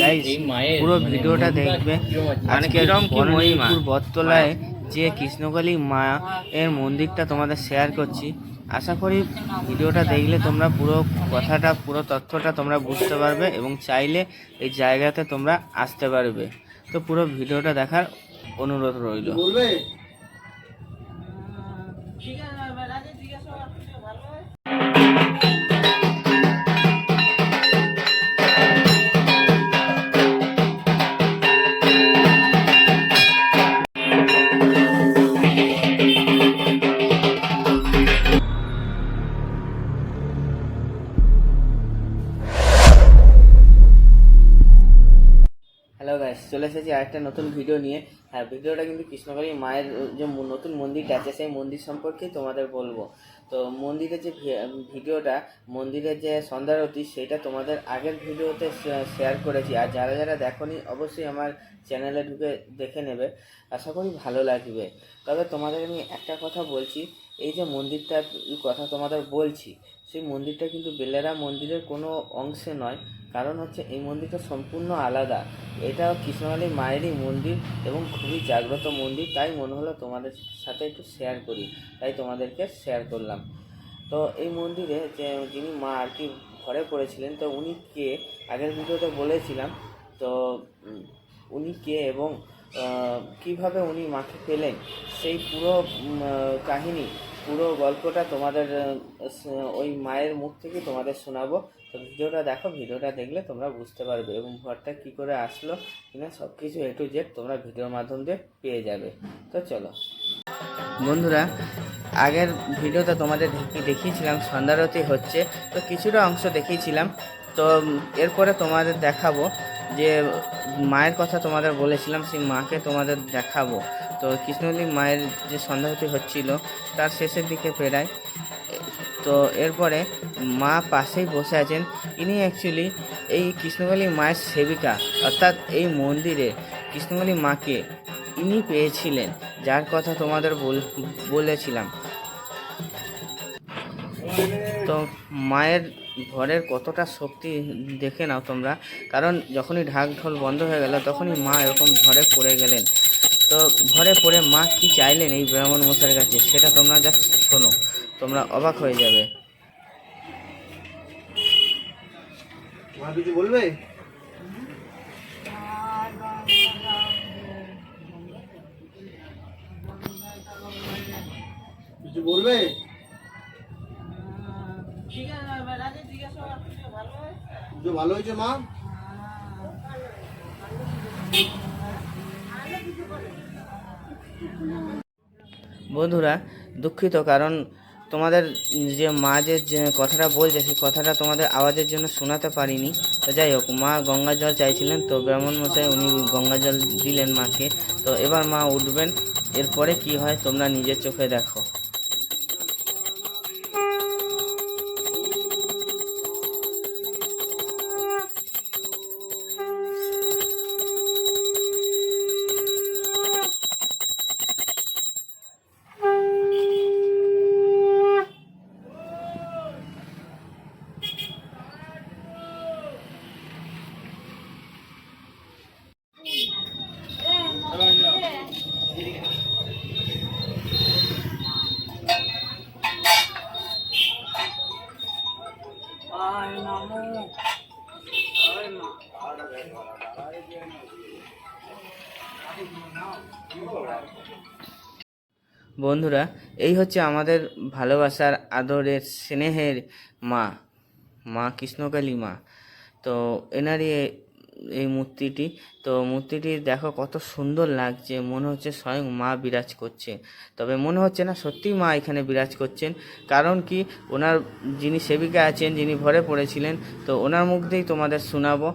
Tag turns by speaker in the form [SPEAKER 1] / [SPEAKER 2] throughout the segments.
[SPEAKER 1] Guys পুরো ভিডিওটা দেখবে আজকে বননীপুর বটতলায় যে কৃষ্ণকালী মা এর মন্দিরটা তোমাদের শেয়ার করছি। আশা করি ভিডিওটা দেখলে তোমরা পুরো কথাটা পুরো তথ্যটা তোমরা বুঝতে পারবে এবং চাইলে এই জায়গাতে তোমরা আসতে পারবে। তো পুরো ভিডিওটা দেখার অনুরোধ রইল। আরেকটা নতুন ভিডিও নিয়ে। হ্যাঁ ভিডিওটা কিন্তু কৃষ্ণকালী মায়ের যে নতুন মন্দিরটা আছে, সেই মন্দির সম্পর্কে তোমাদের বলব। তো মন্দিরের যে ভিডিওটা, মন্দিরের যে সন্ধ্যারতি, সেটা তোমাদের আগের ভিডিওতে শেয়ার করেছি। আর যারা যারা দেখোনি, অবশ্যই আমার চ্যানেলে ঢুকে দেখে নেবে। আশা করি ভালো লাগবে। তবে তোমাদের আমি একটা কথা বলছি, এই যে মন্দিরটার কথা তোমাদের বলছি, সেই মন্দিরটা কিন্তু বেলেরা মন্দিরের কোনো অংশে নয়। কারণ হচ্ছে এই মন্দিরটা সম্পূর্ণ আলাদা। এটা কৃষ্ণকালী মায়েরই মন্দির এবং খুবই জাগ্রত মন্দির, তাই মনে হলো তোমাদের সাথে একটু শেয়ার করি। তাই তোমাদেরকে শেয়ার করলাম। তো এই মন্দিরে যে যিনি মা আর কি ঘরে পড়েছিলেন, তো উনি কে? আগের ভিডিওতে বলেছিলাম, তো উনি কে এবং কীভাবে উনি মাকে পেলেন? সেই পুরো কাহিনী পুরো গল্পটা তোমাদের ওই মায়ের মুখ থেকে তোমাদের শোনাবো। তো ভিডিওটা দেখো, ভিডিওটা দেখলে তোমরা বুঝতে পারবে এবং ঘরটা কি করে আসলো কিনা সব কিছু এ টু জেড তোমরা ভিডিওর মাধ্যম দিয়ে পেয়ে যাবে। তো চলো। বন্ধুরা, আগের ভিডিওতে তোমাদের দেখি- দেখিয়েছিলাম সন্ধ্যারতি হচ্ছে, তো কিছুটা অংশ দেখিয়েছিলাম। তো এরপরে তোমাদের দেখাবো যে মায়ের কথা তোমাদের বলেছিলাম, সেই মাকে তোমাদের দেখাবো। তো কৃষ্ণলী মায়ের যে সন্ধ্যারতি হচ্ছিল, তার শেষের দিকে প্রায় তো এরপরে মা পাশেই বসে আছেন। ইনি অ্যাকচুয়ালি এই কৃষ্ণকালী মায়ের সেবিকা, অর্থাৎ এই মন্দিরে কৃষ্ণকালী মাকে ইনি পেয়েছিলেন, যার কথা তোমাদের বল- বলেছিলাম। তো মায়ের ঘরের কতটা শক্তি দেখে নাও তোমরা, কারণ যখনই ঢাক ঢোল বন্ধ হয়ে গেল, তখনই মা এরকম ঘরে পড়ে গেলেন। তো ঘরে পড়ে মা কি চাইলেন এই ব্রাহ্মণ মশাইয়ের কাছে? সেটা তোমরা জাস্ট শোনো। তোমরা অবাক হয়ে যাবে।
[SPEAKER 2] মা কিছু বলবে? কিছু বলবে? ভালো হয়েছে মা?
[SPEAKER 1] বন্ধুরা, দুঃখিত, কারণ তোমাদের যে মা যে কথাটা বলছে, সেই কথাটা তোমাদের আওয়াজের জন্য শোনাতে পারিনি। তো যাই হোক, মা গঙ্গা জল চাইছিলেন, তো ব্রাহ্মণ মশাই উনি গঙ্গা জল দিলেন মাকে। তো এবার মা উঠবেন, এরপরে কি হয় তোমরা নিজের চোখে দেখো। বন্ধুরা, এই হচ্ছে আমাদের ভালোবাসার, আদরের, স্নেহের মা মা কৃষ্ণকালী মা। তো এনারই এই মূর্তিটি, তো মূর্তিটি দেখো কত সুন্দর লাগছে, মনে হচ্ছে স্বয়ং মা বিরাজ করছে। তবে মনে হচ্ছে না সত্যি মা এখানে বিরাজ করছেন, কারণ কি ওনার যিনি সেবিকা আছেন, যিনি ভরে পড়েছিলেন, তো ওনার মুখ দিয়েই তোমাদের শোনাবো।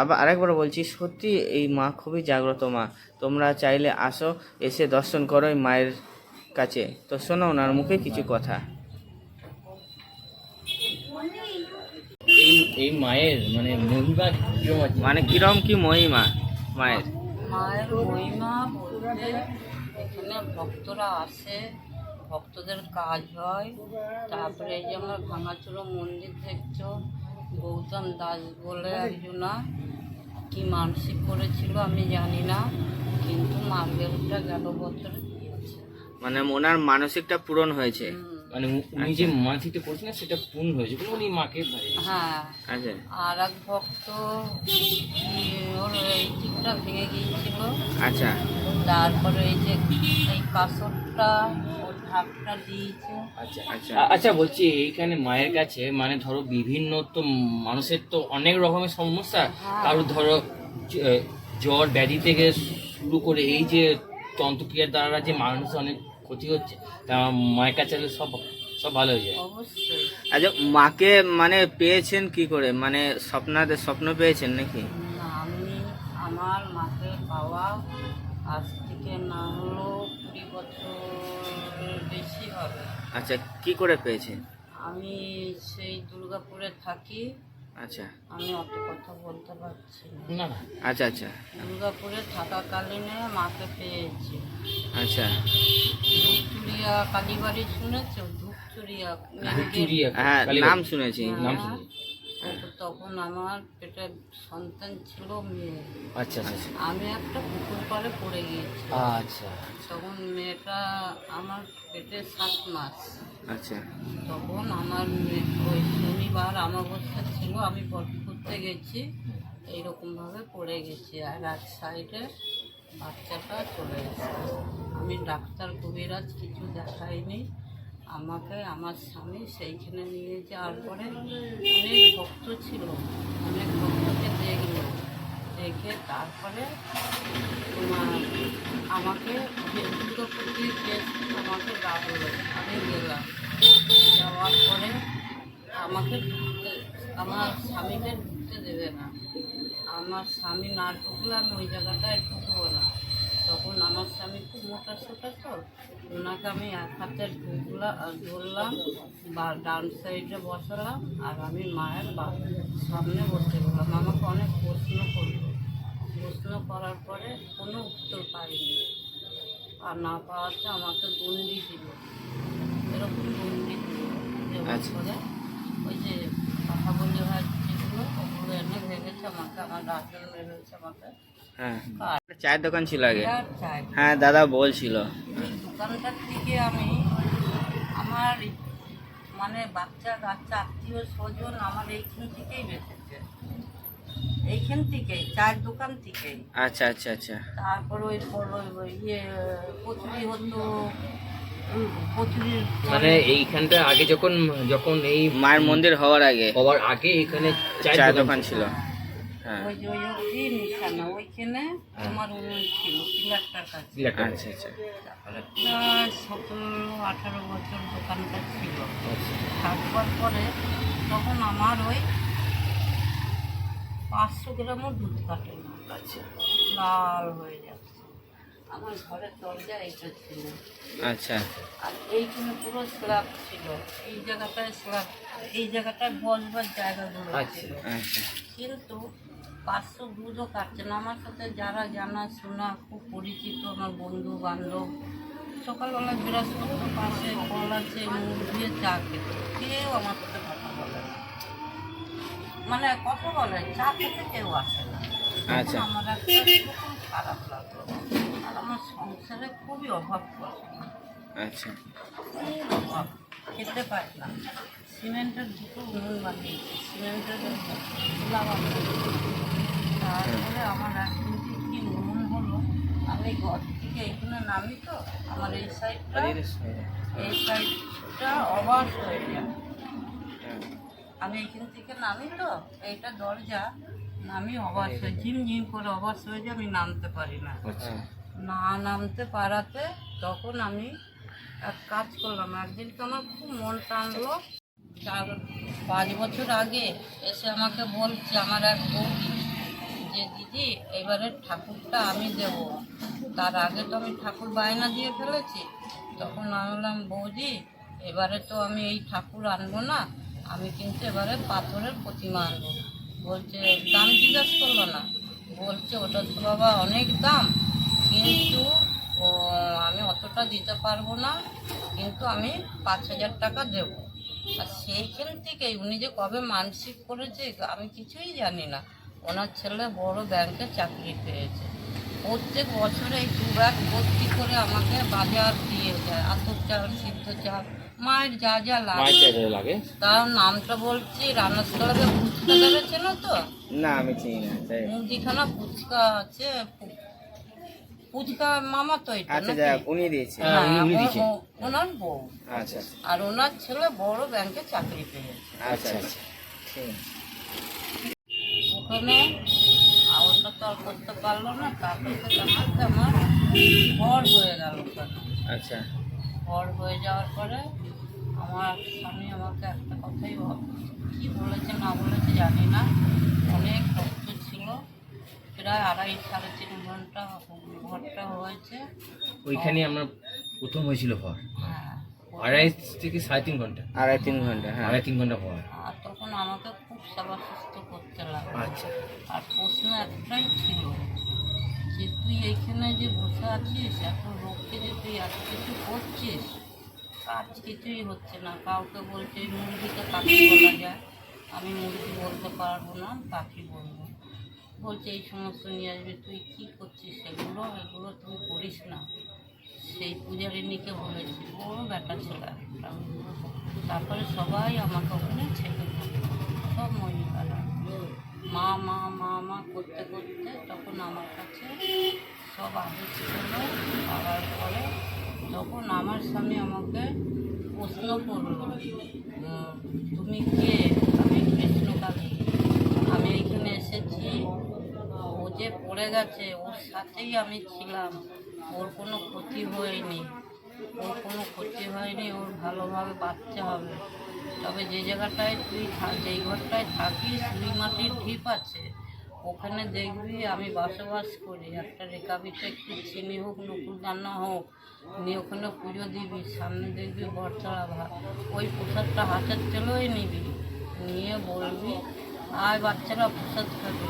[SPEAKER 1] আবার আরেকবার বলছি, সত্যি এই মা খুবই জাগ্রত মা, তোমরা চাইলে আসো, এসে দর্শন করো এই মায়ের কাছে। তো শোনো ওনার মুখে কিছু কথা।
[SPEAKER 3] এই এই মায়ের মানে মহিমা কিরম আছে?
[SPEAKER 1] মানে কিরম কি মহিমা মায়ের?
[SPEAKER 4] মায়ের মহিমা বলতে এখানে ভক্তরা আসে ভক্তদের কাজ হয়। তারপরে এই যে আমরা ভাঙাচুরো মন্দির দেখছ গৌতম দাস বলে একজনা কি মানসিক করেছিল আমি জানি না কিন্তু মার্বেলটা গেল বছর
[SPEAKER 1] মানে ওনার মানসিকটা পূরণ হয়েছে।
[SPEAKER 3] মানে উনি যে মানসিকটা করছিলেন সেটা পূর্ণ হয়েছে বলে উনি মাকে
[SPEAKER 4] হ্যাঁ।
[SPEAKER 1] আচ্ছা।
[SPEAKER 4] আর এক ভক্ত ওর এই ঠিকটা ভেঙে গিয়েছিল।
[SPEAKER 1] আচ্ছা।
[SPEAKER 4] তারপরে এই যে এই কাসরটা ওর ঢাকটা দিয়েছে।
[SPEAKER 3] আচ্ছা
[SPEAKER 1] আচ্ছা।
[SPEAKER 3] আচ্ছা বলছি এইখানে মায়ের কাছে মানে ধরো বিভিন্ন তো মানুষের তো অনেক রকমের সমস্যা।
[SPEAKER 4] হ্যাঁ।
[SPEAKER 3] কারও ধরো জ্বর ব্যাধি থেকে শুরু করে এই যে তন্ত্রক্রিয়ার দ্বারা যে মানুষ অনেক ক্ষতি হচ্ছে তা মায়ের কাছে সব সব ভালো হয়ে যায়।
[SPEAKER 4] অবশ্যই।
[SPEAKER 1] আচ্ছা মাকে মানে পেয়েছেন কি করে? মানে স্বপ্নাতে স্বপ্ন পেয়েছেন নাকি?
[SPEAKER 4] আমি আমার মাকে পাওয়া আজ থেকে না হলেও কুড়ি বছর বেশি হবে।
[SPEAKER 1] আচ্ছা কি করে পেয়েছেন?
[SPEAKER 4] আমি সেই দুর্গাপুরে থাকি।
[SPEAKER 1] আচ্ছা।
[SPEAKER 4] আমি অত কথা বলতে পারছি না।
[SPEAKER 3] না না।
[SPEAKER 1] আচ্ছা আচ্ছা।
[SPEAKER 4] দুর্গাপুরে থাকাকালীনে মাকে পেয়েছি।
[SPEAKER 1] আচ্ছা।
[SPEAKER 4] কালীবাড়ি শুনেছো? ধূপচুরিয়া
[SPEAKER 3] ধূপচুরিয়া
[SPEAKER 1] হ্যাঁ নাম শুনেছি।
[SPEAKER 3] নাম
[SPEAKER 4] হ্যাঁ। তখন আমার পেটে সন্তান ছিল মেয়ে।
[SPEAKER 3] আচ্ছা আচ্ছা
[SPEAKER 4] আমি একটা পুকুর পাড়ে পড়ে গিয়েছি।
[SPEAKER 3] আচ্ছা।
[SPEAKER 4] তখন মেয়েটা আমার পেটে সাত মাস।
[SPEAKER 1] আচ্ছা।
[SPEAKER 4] তখন আমার মেয়ে ওই শনিবার আমাবস্যা ছিল আমি করতে গেছি। এইরকমভাবে পড়ে গেছি। আর এক সাইডে বাচ্চাটা চলে এসেছে। আমি ডাক্তার কবিরাজ কিছু দেখাইনি। আমাকে, আমার স্বামী সেইখানে নিয়ে যাওয়ার পরে অনেক ভক্ত ছিল, অনেক ভক্তকে দেখল। দেখে তারপরে তোমার আমাকে আমাকে ডাকলো। আমি গেলাম। যাওয়ার পরে আমাকে, আমার স্বামীকে ঢুকতে দেবে না। আমার স্বামী না ঢুকলে আমি ওই জায়গাটায় ঢুকবো না। তখন আমার স্বামী খুব মোটা সোটা তো ওনাকে আমি এক হাতে ঢুকলাম ধরলাম বা ডান সাইডে বসালাম আর আমি মায়ের বা সামনে বসে গেলাম। আমাকে অনেক প্রশ্ন করল। প্রশ্ন করার পরে কোনো উত্তর পাইনি। আর না পাওয়াতে আমাকে গন্ডি দিল। এরকম গন্ডি দিল।
[SPEAKER 1] আচ্ছা।
[SPEAKER 4] ওই যে কথা বলে হয় ওগুলো ভেঙেছে আমাকে আমার রাজন ভেঙেছে আমাকে।
[SPEAKER 1] হ্যাঁ। চায়ের দোকান ছিল আগে। হ্যাঁ দাদা বলছিল।
[SPEAKER 4] দোকানটার থেকে আমি আমার মানে বাচ্চা কাচ্চা আত্মীয় স্বজন আমার এইখান থেকেই বেঁচেছে। এইখান থেকেই চায়ের দোকান থেকেই।
[SPEAKER 1] আচ্ছা আচ্ছা আচ্ছা।
[SPEAKER 4] তারপর ওই ইয়ে কচুরি হতো
[SPEAKER 3] মানে এইখানটা আগে যখন যখন এই
[SPEAKER 1] মায়ের মন্দির হওয়ার আগে।
[SPEAKER 3] হওয়ার আগে এখানে
[SPEAKER 1] চায়ের দোকান ছিল। হ্যাঁ। আচ্ছা আচ্ছা।
[SPEAKER 4] আঠারো বছর দোকানটা ছিল।
[SPEAKER 3] আচ্ছা।
[SPEAKER 4] থাকবার পরে তখন আমার ওই পাঁচশো গ্রামও দুধ কাটে না।
[SPEAKER 3] আচ্ছা।
[SPEAKER 4] লাল হয়ে যাচ্ছে। আমার ঘরের দরজা এইটা ছিল।
[SPEAKER 1] আচ্ছা।
[SPEAKER 4] আর এইখানে পুরো স্ল্যাব ছিল। এই জায়গাটায় স্ল্যাব এই জায়গাটায় বসবার জায়গাগুলো
[SPEAKER 3] আচ্ছা।
[SPEAKER 4] ছিল।
[SPEAKER 1] আচ্ছা
[SPEAKER 4] কিন্তু পাঁচশো দুধও কাটছে না। আমার সাথে যারা জানা শোনা খুব পরিচিত আমার বন্ধু বান্ধব সকালবেলা বিরাজ করতো পাশে কল আছে মুখ দিয়ে চা খেতে কেউ আমার সাথে কথা বলে না। মানে কথা বলে চা খেতে কেউ আসে না।
[SPEAKER 1] আচ্ছা।
[SPEAKER 4] আমার একটা খুব খারাপ লাগল। সংসারে খুবই অভাব
[SPEAKER 1] আচ্ছা।
[SPEAKER 4] অভাব খেতে পারি না। সিমেন্টের দুটো উনুন বানিয়েছি সিমেন্টের চুলা বানিয়েছি তারপরে আমার একদিন কি উনুন হলো আমি ঘর থেকে এখানে নামি তো আমার এই সাইডটা এই সাইডটা অবাস হয়ে যায় আমি এখান থেকে নামি তো এইটা দরজা নামি অবাস হয়ে ঝিম ঝিম করে অবাস হয়ে যায় আমি নামতে পারি না।
[SPEAKER 3] আচ্ছা।
[SPEAKER 4] না নামতে পারাতে তখন আমি এক কাজ করলাম। একদিন তো আমার খুব মন টানলো। চার, পাঁচ বছর আগে এসে আমাকে বলছে, আমার এক বৌদি যে, দিদি, এবারে ঠাকুরটা আমি দেব। তার আগে তো আমি ঠাকুর বায়না দিয়ে ফেলেছি। তখন আমি বললাম, বৌদি, এবারে তো আমি এই ঠাকুর আনব না। আমি কিন্তু এবারে পাথরের প্রতিমা আনব। বলছে, দাম জিজ্ঞাসা করল না। বলছে, ওটা তো বাবা অনেক দাম। কিন্তু আমি অতটা দিতে পারব না কিন্তু আমি পাঁচ হাজার টাকা দেবো। আর সেইখান থেকেই উনি যে কবে মানসিক করেছে আমি কিছুই জানি না। ওনার ছেলে বড় ব্যাংকে চাকরি পেয়েছে। প্রত্যেক বছরে এই দু ব্যাগ ভর্তি করে আমাকে বাজার দিয়ে যায় আতপ চাল সিদ্ধ চাল মায়ের যা যা লাগে। তার নামটা বলছি রানাস্তলাকে ফুচকা দেবে চেনো তো?
[SPEAKER 1] না আমি চিনি না
[SPEAKER 4] মুদিখানা ফুচকা আছে ফু- মামা তো এটা
[SPEAKER 1] আচ্ছা যাক উনি দিয়েছে।
[SPEAKER 3] হ্যাঁ, উনি- উনি দিয়েছেন।
[SPEAKER 4] ও- ওনার বউ।
[SPEAKER 1] আচ্ছা
[SPEAKER 4] আর ওনার ছেলে বড় ব্যাংকে চাকরি পেয়েছে।
[SPEAKER 1] আচ্ছা আচ্ছা ঠিক আছে
[SPEAKER 4] ওখানে আর ওটা তো আর করতে পারল না তারপরে দেখাতে আমার বর হয়ে গেল ওখানে।
[SPEAKER 1] আচ্ছা।
[SPEAKER 4] বর হয়ে যাওয়ার পরে আমার স্বামী আমাকে একটা কথাই বল- কি বলেছে না বলেছে জানি না। অনেক কষ্ট প্রায় আড়াই সাড়ে তিন ঘণ্টা ঘরটা হয়েছে।
[SPEAKER 3] ওইখানে আমরা প্রথম হয়েছিল
[SPEAKER 4] হ্যাঁ
[SPEAKER 3] আড়াই থেকে সাড়ে তিন ঘণ্টা।
[SPEAKER 1] আড়াই তিন ঘণ্টা হ্যাঁ।
[SPEAKER 3] আড়াই তিন ঘণ্টা ভর
[SPEAKER 4] আর তখন আমাকে খুব সেবা সুস্থ করতে লাগল।
[SPEAKER 3] আচ্ছা।
[SPEAKER 4] আর প্রশ্ন একটাই ছিল যে তুই এইখানে যে বসে আছিস এত লোককে যে তুই এত কিছু করছিস কাজ কিছুই হচ্ছে না। কাউকে বলছে এই মুরগিকে কাকি বলা যায়। আমি মুরগি বলতে পারব না পাখি বলব বলছে, এই সমস্ত নিয়ে আসবে, তুই কী করছিস সেগুলো? এগুলো তুই করিস না। সেই পূজারিনীকে বলেছি বড় ব্যাটা ছিল তারপরে সবাই আমাকে ওখানে ছেড়ে সব মহিলারা মা মা মা মা করতে করতে তখন আমার কাছে সব আদেশ ছিল পাওয়ার পরে তখন আমার স্বামী আমাকে প্রশ্ন করল তুমি কে? আমি কৃষ্ণকালী। ও যে পড়ে গেছে, ওর সাথেই আমি ছিলাম। ওর কোনো ক্ষতি হয়নি। ওর কোনো ক্ষতি হয়নি, ওর ভালোভাবে বাঁচতে হবে। তবে যে জায়গাটায় তুই যেই ঘরটায় থাকিস, দুই মাটির ঢিপ আছে, ওখানে দেখবি আমি বসবাস করি। একটা রেকাবিতে একটু চিনি হোক, নকুল দানা হোক, নিয়ে ওখানে পুজো দিবি। সামনে দেখবি বরতলা ভাত ওই প্রসাদটা হাতের তেলোই নিবি। নিয়ে বলবি আয় বাচ্চারা প্রসাদ খাবে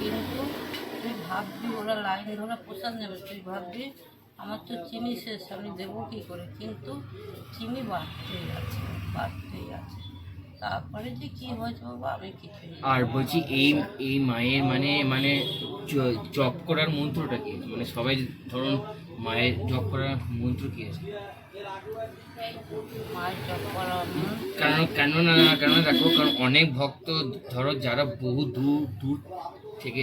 [SPEAKER 4] কিন্তু তুই ভাববি, ওরা লাইন ধরে প্রসাদ নেবে। তুই ভাববি, আমার তো চিনি শেষ, আমি দেবো কী করে? কিন্তু চিনি বাড়তেই আছে বাড়তেই আছে। তারপরে যে কী হয়েছে বাবা আমি কিছুই
[SPEAKER 3] আর বলছি এই এই মায়ের মানে মানে জপ করার মন্ত্রটা কি মানে সবাই ধরুন মায়ের জপ করার মন্ত্র কি আছে?
[SPEAKER 4] করার মন
[SPEAKER 3] কারণ কেন না কেন দেখো কারণ অনেক ভক্ত ধরো যারা বহু দূর দূর থেকে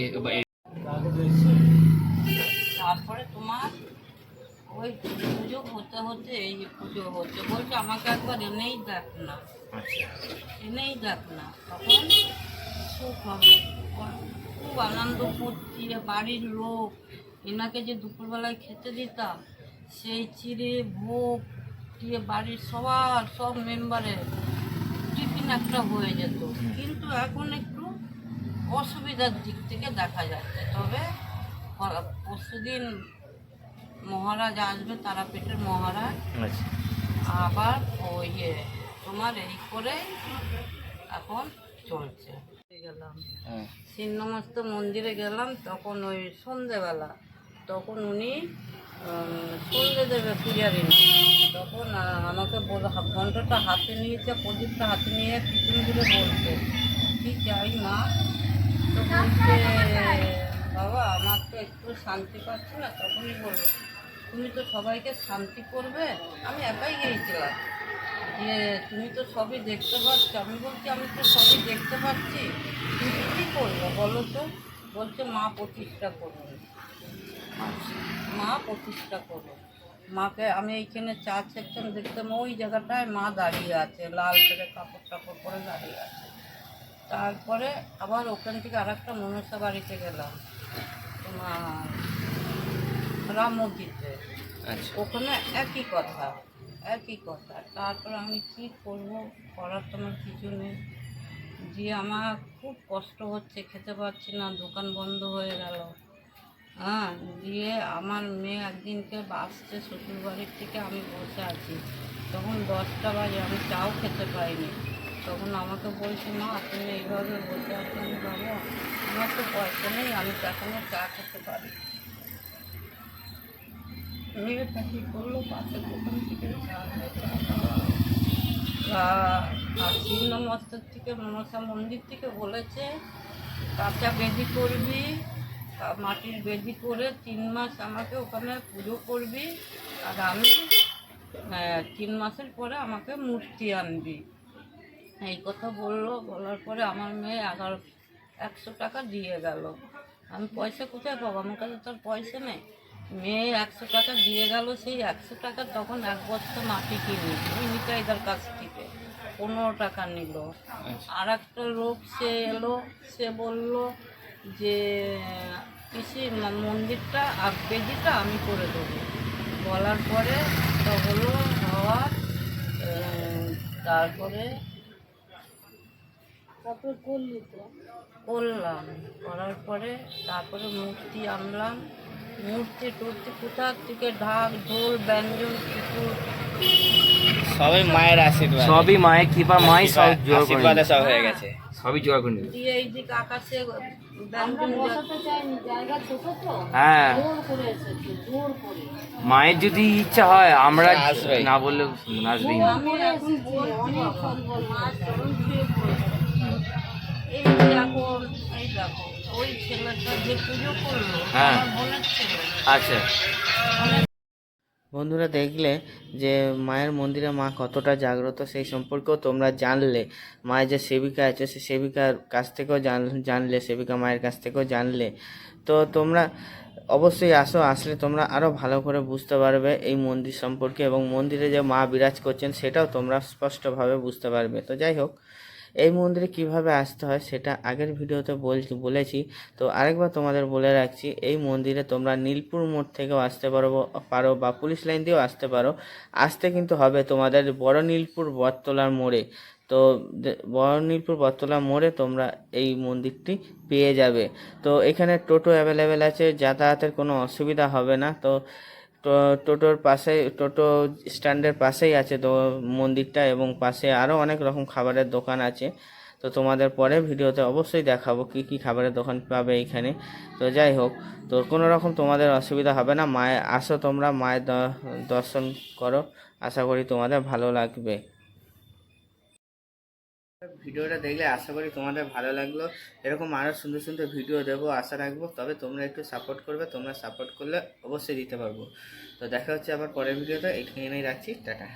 [SPEAKER 4] তারপরে তোমার ওই পুজো হতে হতে এই যে পুজো হচ্ছে বলছে আমাকে একবার এনেই দেখ না। এনেই দেখ না তখন সুখ হবে। খুব আনন্দ করছি বাড়ির লোক এনাকে যে দুপুরবেলায় খেতে দিতাম সেই চিড়ে ভোগ দিয়ে বাড়ির সবার সব মেম্বারের টিফিন একটা হয়ে যেত। কিন্তু এখন একটু অসুবিধার দিক থেকে দেখা যাচ্ছে। তবে পরশু দিন মহারাজ আসবে তারাপীঠের মহারাজ।
[SPEAKER 3] আচ্ছা।
[SPEAKER 4] আবার ওই তোমার এই করে এখন চলছে। গেলাম।
[SPEAKER 1] হ্যাঁ।
[SPEAKER 4] ছিন্নমস্ত মন্দিরে গেলাম তখন ওই সন্ধেবেলা। তখন উনি সন্ধে দেবে পূজারি তখন আমাকে বল ঘন্টাটা হাতে নিয়েছে প্রদীপটা হাতে নিয়ে পিছন ঘুরে বলছে কি চাই মা? তো বলছে বাবা আমার তো একটু শান্তি পাচ্ছি না। তখনই বলল তুমি তো সবাইকে শান্তি করবে আমি একাই গিয়েছিলাম। যে তুমি তো সবই দেখতে পাচ্ছ আমি বলছি আমি তো সবই দেখতে পাচ্ছি। কিন্তু কী করব বলো তো? বলছে মা প্রতিষ্ঠা করবে মা প্রতিষ্ঠা করবে মাকে আমি এইখানে চা সেকশন দেখতাম ওই জায়গাটায় মা দাঁড়িয়ে আছে লাল করে কাপড় টাপড় পরে দাঁড়িয়ে আছে। তারপরে আবার ওখান থেকে আর একটা মনসা বাড়িতে গেলাম তোমার রাম মন্দিরতে
[SPEAKER 1] আচ্ছা।
[SPEAKER 4] ওখানে একই কথা। একই কথা তারপর আমি কি করব? করার তো আমার কিছু নেই। দিয়ে আমার খুব কষ্ট হচ্ছে, খেতে পারছি না, দোকান বন্ধ হয়ে গেল। হ্যাঁ দিয়ে আমার মেয়ে একদিনকে আসছে শ্বশুরবাড়ির থেকে, আমি বসে আছি। তখন দশটা বাজে, আমি চাও খেতে পাইনি। তখন আমাকে বলছে, মা, তুমি এইভাবে বসে আছো, আমি বাবা আমার তো পয়সা নেই, আমি তো এখনও চা খেতে পারি মেয়েটা কী করল পাশের দোকান থেকে মস্তক থেকে, মনসা মন্দির থেকে বলেছে, কাঁচা বেদি করবি মাটির বেদি করে তিন মাস আমাকে ওখানে পুজো করবি, আর আমি তিন মাসের পরে আমাকে মূর্তি আনবি। এই কথা বলল, বলার পরে আমার মেয়ে এগারো, একশো টাকা দিয়ে গেল। আমি পয়সা কোথায় পাবো? আমার কাছে তো পয়সা নেই। মেয়ে একশো টাকা দিয়ে গেল সেই একশো টাকা তখন এক বস্তা মাটি কিনি ওই নিতাইদার কাছ থেকে পনেরো টাকা নিল। আর একটা লোক সে এলো সে বলল যে পিসি মন্দিরটা আর বেদিটা আমি করে দেবো। বলার পরে তো হলো হওয়ার তারপরে তারপরে করলি তো? করলাম। করার পরে তারপরে মূর্তি আনলাম। মূর্তি টুর্তি কোথা থেকে ঢাক ঢোল ব্যঞ্জন কুকুর
[SPEAKER 1] সবই মায়ের আশীর্বাদ।
[SPEAKER 3] সবই মায়ের কৃপা মাই সব জোর করে
[SPEAKER 1] আশীর্বাদে। সব হয়ে গেছে।
[SPEAKER 3] সবই জোর করে নিয়েছে।
[SPEAKER 4] দিয়ে এই দিকে আকাশে ব্যঞ্জন
[SPEAKER 3] হ্যাঁ। মায়ের যদি ইচ্ছা হয় আমরা। না বললে আসবেই না।
[SPEAKER 4] এই এই দেখো। ওই ছেলেটা যে পুজো করল
[SPEAKER 3] হ্যাঁ। আচ্ছা।
[SPEAKER 1] বন্ধুরা দেখলে যে মায়ের মন্দিরে মা কতটা জাগ্রত সেই সম্পর্কেও তোমরা জানলে। মায়ের যে সেবিকা আছে সে সেবিকার কাছ থেকেও জান জানলে সেবিকা মায়ের কাছ থেকেও জানলে। তো তোমরা অবশ্যই আসো আসলে তোমরা আরও ভালো করে বুঝতে পারবে এই মন্দির সম্পর্কে এবং মন্দিরে যে মা বিরাজ করছেন সেটাও তোমরা স্পষ্টভাবে বুঝতে পারবে। তো যাই হোক এই মন্দিরে কীভাবে আসতে হয় সেটা আগের ভিডিওতে বলছি বলেছি। তো আরেকবার তোমাদের বলে রাখছি, এই মন্দিরে তোমরা নীলপুর মোড় থেকেও আসতে পারো পারো বা পুলিশ লাইন দিয়েও আসতে পারো। আসতে কিন্তু হবে তোমাদের বড় নীলপুর বটতলার মোড়ে। তো নীলপুর বটতলা মোড়ে তোমরা এই মন্দিরটি পেয়ে যাবে। তো এখানে টোটো অ্যাভেলেবেল আছে, যাতায়াতের কোনো অসুবিধা হবে না। তো- টোটোর পাশে, টোটো স্ট্যান্ডের পাশেই আছে তো মন্দিরটা এবং পাশে আরও অনেক রকম খাবারের দোকান আছে। তো তোমাদের পরে ভিডিওতে অবশ্যই দেখাবো কি কি খাবারের দোকান পাবে এইখানে তো যাই হোক, তো কোনো রকম তোমাদের অসুবিধা হবে না। মায়ের আসো তোমরা, মায়ের দর্শন করো। আশা করি তোমাদের ভালো লাগবে। ভিডিওটা দেখলে আশা করি তোমাদের ভালো লাগল। এরকম আরও সুন্দর সুন্দর ভিডিও দেবো আশা রাখব। তবে তোমরা একটু সাপোর্ট করবে, তোমরা সাপোর্ট করলে অবশ্যই দিতে পারব। তো দেখা হচ্ছে আবার পরের ভিডিওতে, এখানেই রাখছি, টাটা।